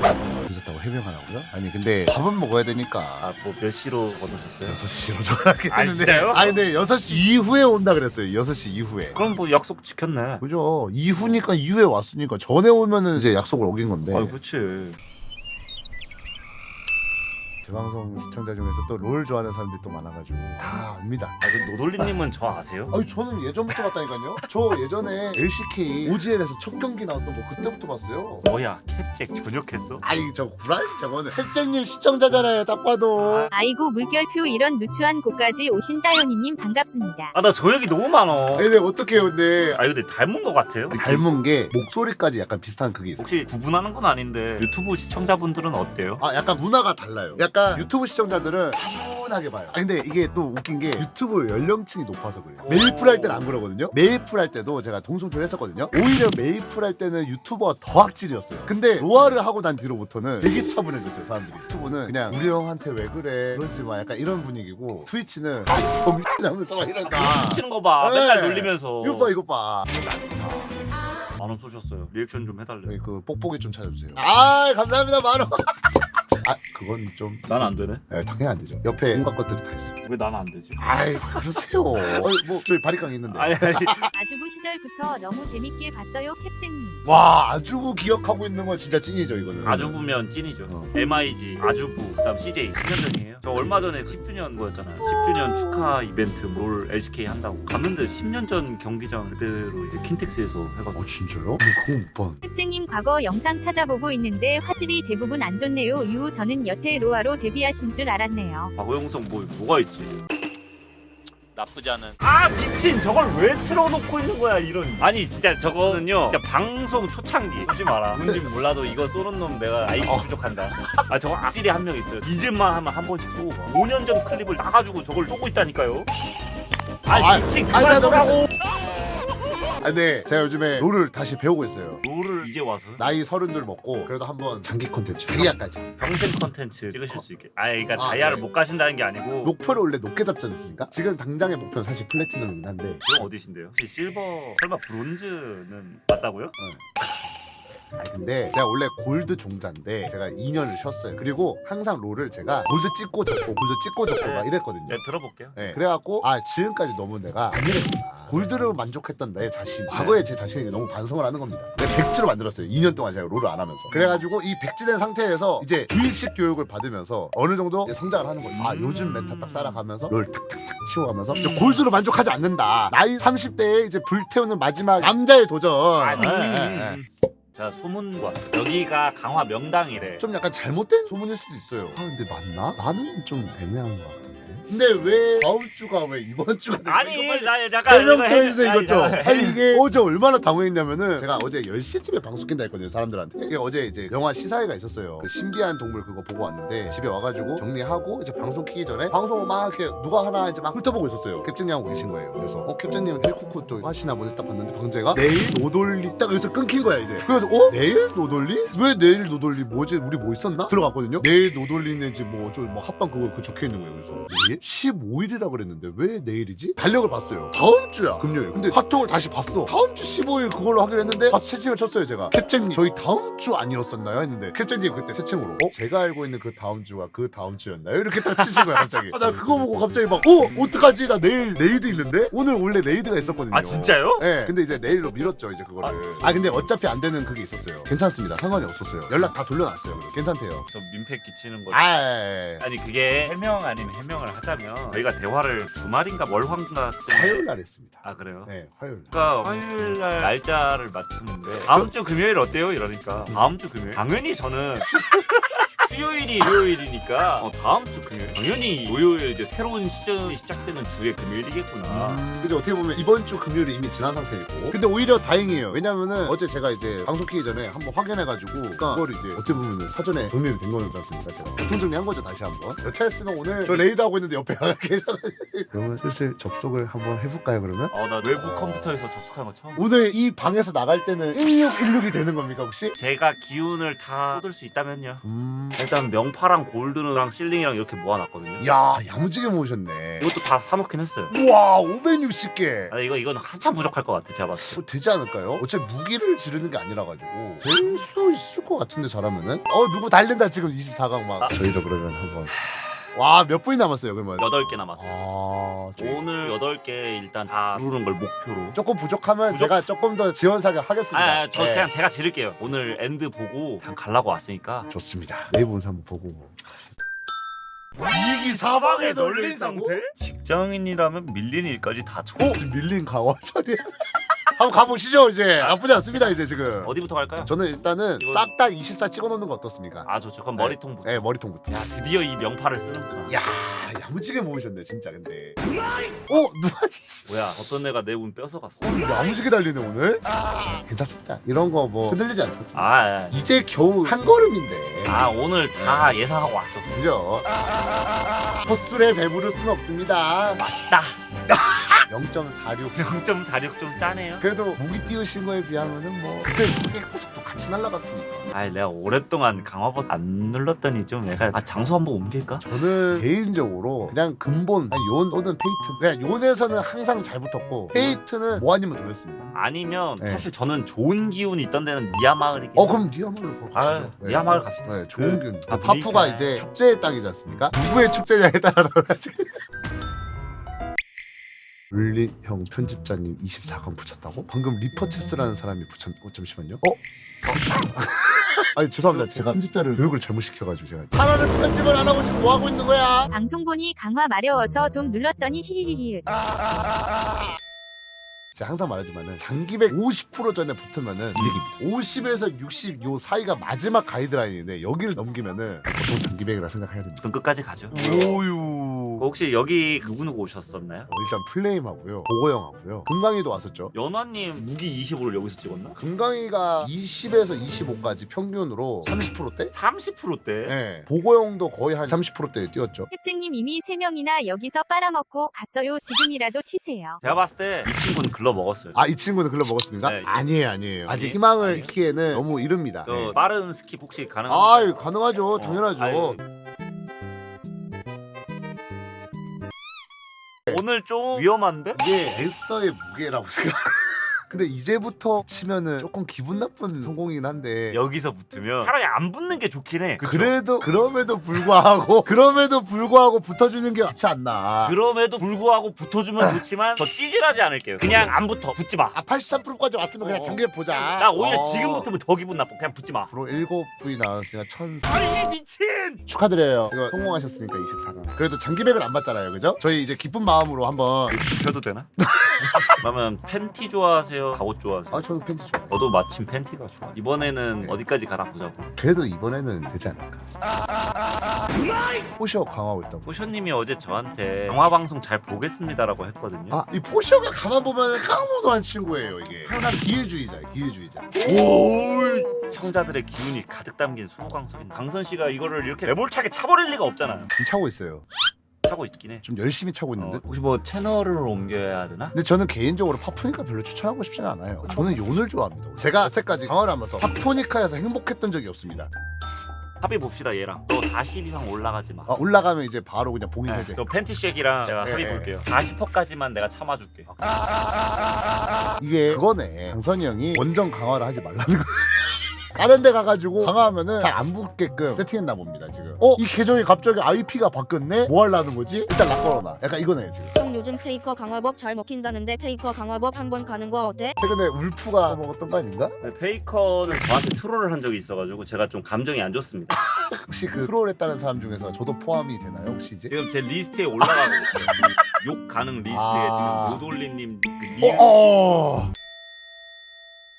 늦었다고 해명하라고요? 아니 근데 밥은 먹어야 되니까 아뭐 몇 시로 얻으셨어요? 6시로 전화하긴 아, 했는데 진짜요? 아니 근데 6시 이후에 온다 그랬어요 6시 이후에 그럼 뭐 약속 지켰네. 그죠 이후니까 이후에 왔으니까 전에 오면은 이제 약속을 어긴 건데 아 그치. 제 방송 시청자 중에서 또 롤 좋아하는 사람들이 또 많아가지고 다 압니다 아 그 노돌리님은 저 아세요? 아니 저는 예전부터 봤다니까요 저 예전에 LCK OGL에서 첫 경기 나왔던 거 그때부터 봤어요 뭐야 캡잭 전역했어? 아니 저 구라니 저거는 햄쟁님 시청자잖아요 딱 봐도 아이고 물결표 이런 누추한 곳까지 오신 따연이님 반갑습니다. 아 나 저 얘기 너무 많어. 아니 근데 어떡해요 근데 아 근데 닮은 것 같아요. 닮은 게 목소리까지 약간 비슷한 그게 있어요 혹시 구분하는 건 아닌데 유튜브 시청자분들은 어때요? 아 약간 문화가 달라요. 약간 유튜브 시청자들은 차분하게 봐요. 아 근데 이게 또 웃긴 게 유튜브 연령층이 높아서 그래요. 메이플 할 때는 안 그러거든요. 메이플 할 때도 제가 동성초를 했었거든요. 오히려 메이플 할 때는 유튜버가 더 악질이었어요. 근데 로아를 하고 난 뒤로부터는 되게 차분해졌어요 사람들이. 유튜브는 그냥 우리 형한테 왜 그래 그러지 마 약간 이런 분위기고 트위치는 아 정신하면서 막 이런다. 미치는 거 봐. 네. 맨날 놀리면서. 이거 봐 이거 봐. 만원 쏘셨어요. 리액션 좀 해달래. 저희 그 뽁뽁이 좀 찾아주세요. 아 감사합니다 만원. 아 그건 좀. 난 안 되네. 네, 당연히 안 되죠. 옆에 온갖 것들이 다 있습니다. 왜난안 되지? 아이 그러세요. 아니, 뭐 저희 바리깡 있는데. 아니 아니. 아주부 시절부터 너무 재밌게 봤어요 캡쟁님. 와 아주부 기억하고 있는 건 진짜 찐이죠 이거는. 아주부면 찐이죠. 어. MIG, 아주부, 그다음 CJ 10년 전이에요. 저 얼마 전에 10주년 거였잖아요. 10주년 축하 이벤트 롤 LCK 한다고 갔는데 10년 전 경기장 그대로 이제 킨텍스에서 해가지고 어 진짜요? 뭐 그거 못 봤. 캡쟁님 과거 영상 찾아보고 있는데 화질이 대부분 안 좋네요. 이후 저는 여태 로아로 데뷔하신 줄 알았네요. 과거 영상 뭐 뭐가 있지? 나쁘지 않은. 아 미친! 저걸 왜 틀어놓고 있는 거야 이런. 아니 진짜 저거는요 진짜 방송 초창기. 하지 마라 뭔지 몰라도 이거 쏘는 놈 내가 아이디 부족한다. 아 저거 악질이 한 명 있어요. 잊을만 하면 한 번씩 쏘고 봐 5년 전 클립을 따가지고 저걸 쏘고 있다니까요. 아, 아 미친 아, 그만 자, 쏘라고 아 근데 제가 요즘에 롤을 다시 배우고 있어요. 롤을 이제 와서 나이 서른들 먹고 그래도 한번 장기 콘텐츠 다이아까지 평생 컨텐츠 찍으실 수 있게 아 그러니까 아, 다이아를 네. 못 가신다는 게 아니고 목표를 원래 높게 잡지 않습니까? 지금 당장의 목표는 사실 플래티넘이긴 한데 지금 어디신데요? 혹시 실버 설마 브론즈는 맞다고요? 아 근데 제가 원래 골드 종자인데 제가 2년을 쉬었어요. 그리고 항상 롤을 제가 골드 찍고 접고 골드 찍고 접고 막 이랬거든요. 네 들어볼게요. 네, 그래갖고 아 지금까지 너무 내가 안 이랬구나. 골드로 만족했던 내 자신 과거의 제 자신이 너무 반성을 하는 겁니다. 내가 백지로 만들었어요 2년 동안 제가 롤을 안 하면서. 그래가지고 이 백지된 상태에서 이제 주입식 교육을 받으면서 어느 정도 이제 성장을 하는 거예요. 아 요즘 메타 딱 따라가면서 롤 탁탁탁 치워가면서 이제 골드로 만족하지 않는다. 나이 30대에 이제 불태우는 마지막 남자의 도전. 아니. 예, 예, 예. 제가 소문 봤어. 여기가 강화 명당이래. 좀 약간 잘못된 소문일 수도 있어요 아 근데 맞나? 나는 좀 애매한 것 같은데 근데 왜 다음 주가 왜 이번 주가 됐어? 이거 아니 빨리 나 약간 설명 좀 해주세요 이거 좀. 나- 아니. 이게 어제 얼마나 당황했냐면은 제가 어제 10시쯤에 방송 낀다 했거든요 사람들한테. 이게 어제 이제 영화 시사회가 있었어요. 그 신비한 동물 그거 보고 왔는데 집에 와가지고 정리하고 이제 방송 키기 전에 방송을 막 이렇게 누가 하나 이제 막 훑어보고 있었어요. 캡틴님 하고 계신 거예요. 그래서 어 캡틴님 헬쿠쿠 쪽 하시나 보네. 딱 봤는데 방제가 내일 노돌리 딱 여기서 끊긴 거야 이제. 그래서 어? 내일 노돌리? 왜 내일 노돌리 뭐지? 우리 뭐 있었나? 들어갔거든요. 내일 노돌리는 지 뭐좀뭐 합방 그거 그 적혀있는 거예요 그래서. 내일? 15일이라 그랬는데 왜 내일이지? 달력을 봤어요 다음 주야 금요일 근데 카톡을 다시 봤어 다음 주 15일 그걸로 하기로 했는데 다시 채팅을 쳤어요 제가 캡쟁님 저희 다음 주 아니었었나요? 했는데 캡쟁님 그때 채팅으로 어? 제가 알고 있는 그 다음 주가 그 다음 주였나요? 이렇게 딱 치신 거야 갑자기 아, 나 그거 보고 갑자기 막 어? 어떡하지? 나 내일 레이드 있는데? 오늘 원래 레이드가 있었거든요 아 진짜요? 네, 근데 이제 내일로 미뤘죠 이제 그거를. 아, 근데 어차피 안 되는 그게 있었어요. 괜찮습니다. 상관이 없었어요. 연락 다 돌려놨어요. 괜찮대요. 저 민폐 끼치는 거. 아, 예, 예. 아니 그게 해명 아니면 해명을 하 자면 저희가 대화를 주말인가 월화인가 화요일 날 했습니다. 아 그래요? 네, 화요일 날. 그러니까 화요일 날 날짜를 맞추는데 다음 주 금요일 어때요? 이러니까 다음 주 금요일 당연히 저는 수요일이 토요일이니까 어, 다음 주 금요일? 당연히 토요일 이제 새로운 시즌이 시작되는 주에 금요일이겠구나. 음, 근데 어떻게 보면 이번 주 금요일이 이미 지난 상태이고. 근데 오히려 다행이에요. 왜냐면은 어제 제가 이제 방송 키기 전에 한번 확인해가지고 그러니까 그걸 이제 어떻게 보면 사전에 정리이 된 거지 않습니까 제가? 교통정리한 거죠 다시 한번. 여차 했으면 오늘 저 레이드 하고 있는데 옆에 하나 계속 그러면 슬슬 접속을 한번 해볼까요 그러면? 어나 외부 컴퓨터에서 접속한 거 처음 오늘 이 방에서 나갈 때는 1616이 되는 겁니까 혹시? 제가 기운을 다 쏟을 수 있다면요. 음 일단 명파랑 골드랑 실링이랑 이렇게 모아놨거든요. 야 야무지게 모으셨네. 이것도 다 사놓긴 했어요. 우와 560개. 아 이거 이건 한참 부족할 것 같아 제가 봤을 때. 뭐 되지 않을까요? 어차피 무기를 지르는 게 아니라 가지고 될 수 있을 것 같은데 잘하면은 어 누구 달린다 지금 24강 막 저희도 그러면 한번 와 몇 분이 남았어요 그러면 여덟 개 남았어요. 아 오늘 여덟 개 일단 다 누르는 걸 목표로. 조금 부족하면 부족- 제가 조금 더 지원 사격 하겠습니다 아, 아, 저 네. 그냥 제가 지를게요. 오늘 엔드 보고 그냥 갈라고 왔으니까. 좋습니다 네이버 운사 한번 보고 이익이 사방에 널린 상태? 직장인이라면 밀린 일까지 다 쳐. 어? 지금 밀린 강화 처리 한번 가보시죠 이제 나쁘지 않습니다 이제 지금 어디부터 갈까요? 저는 일단은 이거- 싹 다 24 찍어놓는 거 어떻습니까? 아 좋죠. 그럼 네. 머리통부터. 네 머리통부터 야 드디어 이 명파를 쓰는구나. 야 야무지게 모으셨네 진짜 근데 어? 누가 뭐야 어떤 애가 내 운 뺏어갔어. 야무지게 달리네 오늘 괜찮습니다 이런 거 뭐 흔들리지 않습니다 아, 아, 이제 겨우 한 걸음인데 아 오늘 다 예상하고 왔어. 그죠? 헛술에 배부를 순 없습니다 맛있다. 0.46 0.46 좀 짜네요. 그래도 무기 띄우신 거에 비하면은 뭐 그때 무기 속도 같이 날라갔으니까 아 내가 오랫동안 강화 버튼 안 눌렀더니 좀 내가 아 장소 한번 옮길까? 저는 개인적으로 그냥 근본 아니, 용 또는 페이트 그냥 용에서는 항상 잘 붙었고 페이트는 뭐 아니면 도였습니다 아니면 네. 사실 저는 좋은 기운이 있던 데는 니아 마을이긴 어. 그럼 니아마을 보러 아, 가시죠 네. 니아 마을 갑시다. 네, 좋은 그- 균 아, 파푸가 분위기가- 이제 축제의 땅이지 않습니까? 누구의 축제냐에 따라 달라지 룰리형 편집자님 24강 붙였다고? 방금 리퍼체스라는 사람이 붙였... 어 잠시만요 어? 아니 죄송합니다 제가 편집자를 교육을 잘못 시켜가지고 제가 하나는 편집을 안 하고 지금 뭐 하고 있는 거야? 방송 보니 강화 마려워서 좀 눌렀더니 히히히히. 제가 항상 말하지만은 장기백 50% 전에 붙으면은 이득입니다 50에서 60 요 사이가 마지막 가이드라인인데 여기를 넘기면은 보통 장기백이라 생각해야 됩니다 그럼 끝까지 가죠. 오유 혹시 여기 누구누구 오셨었나요? 어, 일단 플레임하고요 보고형 하고요 금강이도 왔었죠 연화님 무기 25를 여기서 찍었나? 금강이가 20에서 25까지 평균으로 30%대? 30%대. 네. 보고형도 거의 한 30%대에 뛰었죠 캡쟁님 이미 3명이나 여기서 빨아먹고 갔어요. 지금이라도 튀세요. 제가 봤을 때 이 친구는 글러 먹었어요. 아 이 친구는 글러 먹었습니까? 네. 아니에요 아니에요 아직 아니? 희망을 아니에요? 잃기에는 너무 이릅니다 저 네. 빠른 스킵 혹시 가능한가요? 아 가능하죠 당연하죠 아유. 오늘 좀 위험한데? 이게 에서의 무게라고 생각 근데 이제부터 치면은 조금 기분 나쁜 성공이긴 한데 여기서 붙으면 차라리 안 붙는 게 좋긴 해. 그쵸? 그래도 그럼에도 불구하고 그럼에도 불구하고 붙어주는 게 좋지 않나 그럼에도 불구하고 붙어주면 좋지만 저 찌질하지 않을게요. 그냥 안 붙어. 붙지 마. 아 83%까지 왔으면 그냥 어. 장기에 보자 나 오히려 어. 지금 붙으면 더 기분 나빠. 그냥 붙지 마. 프로 7부위 나왔으니까 1000 아니 미친. 축하드려요 이거 성공하셨으니까 24강 그래도 장기백을 안 받잖아요 그죠? 저희 이제 기쁜 마음으로 한번 주셔도 되나? 그러면 팬티 좋아하세요? 갑옷 좋아하세요? 아 저는 팬티 좋아요 너도 마침 팬티가 좋아. 이번에는 네. 어디까지 가나 보자고. 그래도 이번에는 되지 않을까 포셔 강화하고 있다고 포쇼님이 어제 저한테 영화 방송 잘 보겠습니다라고 했거든요. 아, 이 포셔가 가만 보면 까무도 한 친구예요, 이게. 항상 기회주의자예요, 기회주의자. 오 시청자들의 기운이 가득 담긴 수호강석인 강선 씨가 이거를 이렇게 매몰차게 차버릴 리가 없잖아요. 지금 차고 있어요. 차고 있긴 해. 좀 열심히 차고 있는데. 어, 혹시 뭐 채널을 옮겨야 되나? 근데 저는 개인적으로 파푸니카 별로 추천하고 싶지는 않아요. 저는 요늘 좋아합니다. 제가 여태까지 강화를 하면서 파푸니카에서 행복했던 적이 없습니다. 합의 봅시다 얘랑. 너 40 이상 올라가지 마. 아, 올라가면 이제 바로 그냥 봉인 네, 해제. 저 팬티 쉑이랑 내가 네, 합의 네. 볼게요. 40%까지만 내가 참아줄게. 이게 그거네. 강선이 형이 원정 강화를 하지 말라는 거. 다른 데 가가지고 강화하면은 잘 안 붙게끔 세팅했나 봅니다 지금 어? 이 계정이 갑자기 IP가 바뀌었네? 뭐 하려는 거지? 일단 락 걸어놔 약간 이거네 지금 형 요즘 페이커 강화법 잘 먹힌다는데 페이커 강화법 한번 가는 거 어때? 최근에 울프가 먹었던 거 아닌가? 근데 페이커는 저한테 트롤을 한 적이 있어가지고 제가 좀 감정이 안 좋습니다. 혹시 그 트롤 했다는 사람 중에서 저도 포함이 되나요 혹시 이제? 지금 제 리스트에 올라가고 있어요. 욕 가능 리스트에 아. 지금 노돌리님 그 리... 어, 어.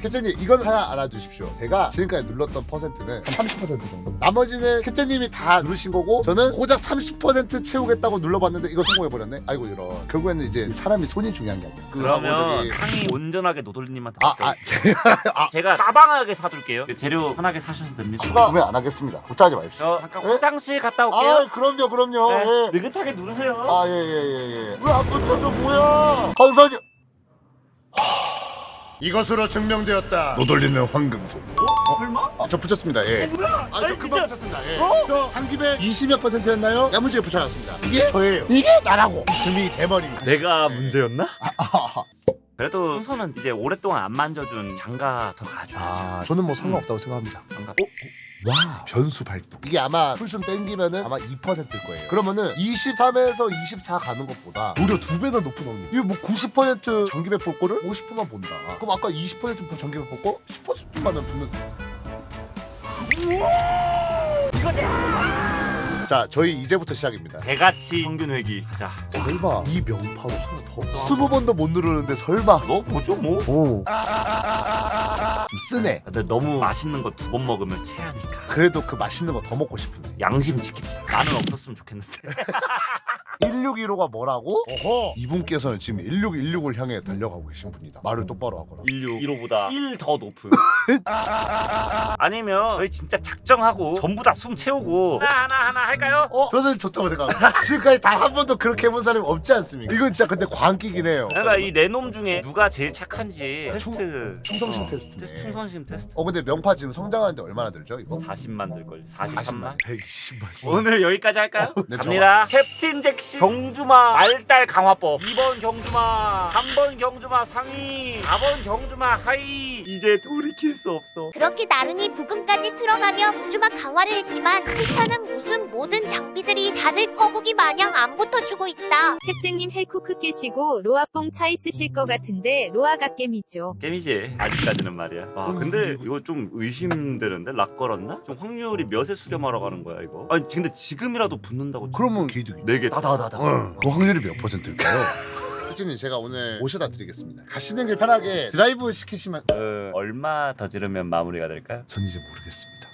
캡틴님 이건 하나 알아주십시오 제가 지금까지 눌렀던 퍼센트는 한 30% 정도 나머지는 캡틴님이 다 누르신 거고 저는 고작 30% 채우겠다고 눌러봤는데 이거 성공해버렸네 아이고 이런 결국에는 이제 사람이 손이 중요한 게 아니야 그 그러면 상이 온전하게 노돌리님한테 아. 아, 제가 아, 제가 따방하게 사둘게요. 재료 편하게 사셔도 됩니다. 추가 구매 안 하겠습니다. 걱정하지 마십시오. 저 잠깐 네? 화장실 갔다 올게요. 아, 그럼요, 그럼요. 네, 예. 느긋하게 누르세요. 아, 예, 예, 예, 예. 왜안 붙여줘, 뭐야? 강선이. 하... 이것으로 증명되었다. 노돌리는 황금손. 어? 설마? 아, 저 붙였습니다. 예. 뭐야? 아, 저 아니, 금방 진짜. 붙였습니다. 예. 어? 저 장기배 20몇 퍼센트였나요? 야무지게 붙여놨습니다. 이게 저예요. 이게 나라고. 스미 대머리. 내가 문제였나? 그래도 순서는 이제 오랫동안 안 만져준 장가 더 가줘야지. 아, 저는 뭐 상관없다고 생각합니다. 장가. 어? 와 변수 발동. 이게 아마 풀순 땡기면은 아마 2%일 거예요. 그러면은 23에서 24 가는 것보다 무려 두 배나 높은 확률. 이거 뭐 90% 전기배 볼 거를? 50%만 본다. 그럼 아까 20% 전기배 볼 거? 10%만은 붙는 이거지. 자 저희 이제부터 시작입니다. 대가치 평균 회기. 가자. 설마 이 명파로 하나 더? 스무 번도 못 누르는데 설마? 너 뭐죠 뭐? 오. 좀 쓰네 근데 너무 맛있는 거 두 번 먹으면 체하니까. 그래도 그 맛있는 거 더 먹고 싶은데 양심 지킵시다. 나는 없었으면 좋겠는데. 1615가 뭐라고? 어허 이분께서는 지금 1616을 향해 달려가고 계신 분이다 말을 똑바로 하거라 16, 1호보다 1 더 높은. 아니면 저희 진짜 작정하고 전부 다 숨 채우고 하나 하나 하나 할까요? 어? 저는 좋다고 생각합니다. 지금까지 단 한 번도 그렇게 해본 사람이 없지 않습니까? 이건 진짜 근데 광기긴 해요. 그러니까 이네놈 중에 누가 제일 착한지 테스트. 충성심 어, 테스트네. 테스트 충성심 테스트. 어 근데 명파 지금 성장하는데 얼마나 들죠 이거? 40만 들걸. 43만. 120만. 오늘 여기까지 할까요? 네, 갑니다. 캡틴 잭시 경주마. 말달 강화법. 2번 경주마 3번 경주마 상위 4번 경주마 하위 이제 돌이킬 수 없어 그렇게 나른이 부금까지 틀어가며 국주막 강화를 했지만 치타는 무슨 모든 장비들이 다들 거북이 마냥 안 붙어주고 있다. 캡생님 헬쿠크 깨시고 로아뽕 차 있으실 것 같은데 로아가 겜이죠. 게임이지 아직까지는 말이야 와 근데 이거 좀 의심되는데 락 걸었나? 좀 확률이 몇에 수렴하러 가는 거야 이거 아니 근데 지금이라도 붙는다고 그러면 개이득이. 네개 다다다다 응. 그 확률이 몇 퍼센트일까요? 혜진님 제가 오늘 모셔다 드리겠습니다. 가시는 길 편하게 드라이브 시키시면 어, 얼마 더 지르면 마무리가 될까요? 전 이제 모르겠습니다.